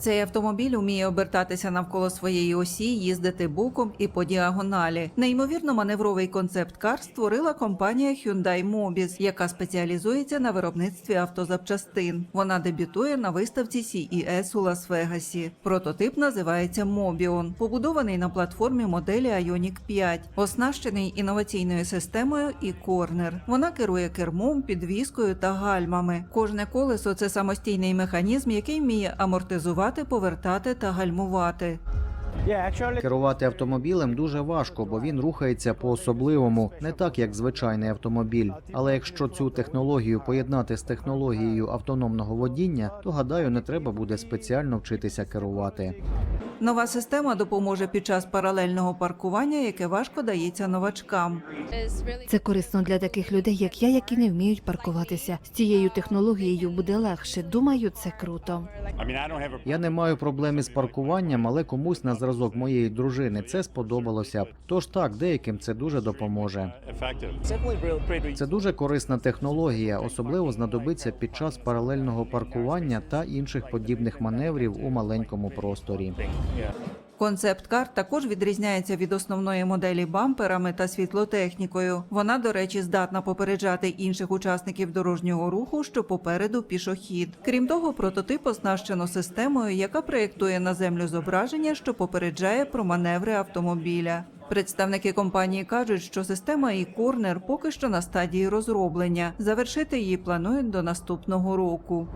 Цей автомобіль уміє обертатися навколо своєї осі, їздити боком і по діагоналі. Неймовірно маневровий концепт-кар створила компанія Hyundai Mobis, яка спеціалізується на виробництві автозапчастин. Вона дебютує на виставці CES у Лас-Вегасі. Прототип називається Mobion, побудований на платформі моделі Ioniq 5, оснащений інноваційною системою і корнер. Вона керує кермом, підвіскою та гальмами. Кожне колесо це самостійний механізм, який вміє амортизувати, повертати та гальмувати. Керувати автомобілем дуже важко, бо він рухається по особливому, не так як звичайний автомобіль. Але якщо цю технологію поєднати з технологією автономного водіння, то гадаю, не треба буде спеціально вчитися керувати. Нова система допоможе під час паралельного паркування, яке важко дається новачкам. Це корисно для таких людей, як я, які не вміють паркуватися. З цією технологією буде легше. Думаю, це круто. Я не маю проблем із паркуванням, але комусь на зразок моєї дружини це сподобалося б. Тож так, деяким це дуже допоможе. Це дуже корисна технологія, особливо знадобиться під час паралельного паркування та інших подібних маневрів у маленькому просторі. Концепт-кар також відрізняється від основної моделі бамперами та світлотехнікою. Вона, до речі, здатна попереджати інших учасників дорожнього руху, що попереду пішохід. Крім того, прототип оснащено системою, яка проєктує на землю зображення, що попереджає про маневри автомобіля. Представники компанії кажуть, що система і корнер поки що на стадії розроблення. Завершити її планують до наступного року.